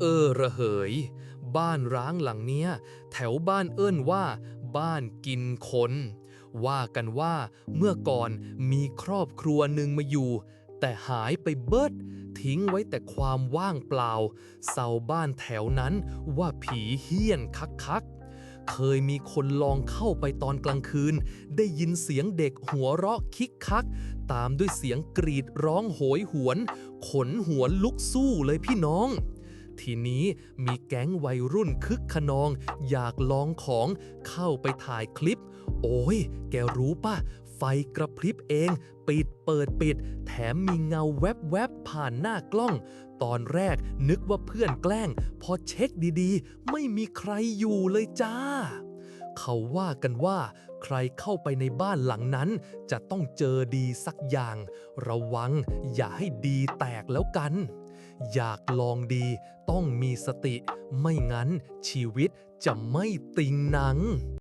เออระเหย บ้านร้างหลังเนี้ย แถวบ้านเอิ้นว่า บ้านกินคน ว่ากันว่าเมื่อก่อนมีครอบครัวหนึ่งมาอยู่ แต่หายไปเบิด ทิ้งไว้แต่ความว่างเปล่าเศร้าบ้านแถวนั้นว่าผีเฮี้ยนคักๆเคยมีคนลองเข้าไปตอนกลางคืน ได้ยินเสียงเด็กหัวเราะคิกคัก ตามด้วยเสียงกรีดร้องโหยหวน ขนหัวลุกสู้เลยพี่น้อง ทีนี้มีแก๊งวัยรุ่นคึกขนอง อยากลองของเข้าไปถ่ายคลิป โอ้ย แกรู้ป่ะ ไฟกระพริบเอง ปิดเปิดปิด แถมมีเงาแวบๆผ่านหน้ากล้อง ตอนแรกนึกว่าเพื่อนแกล้ง พอเช็คดีๆ ไม่มีใครอยู่เลยจ้าเขาว่ากันว่า ใครเข้าไปในบ้านหลังนั้น จะต้องเจอดีสักอย่าง ระวังอย่าให้ดีแตกแล้วกัน อยากลองดี ต้องมีสติ ไม่งั้นชีวิตจะไม่ติงหนัง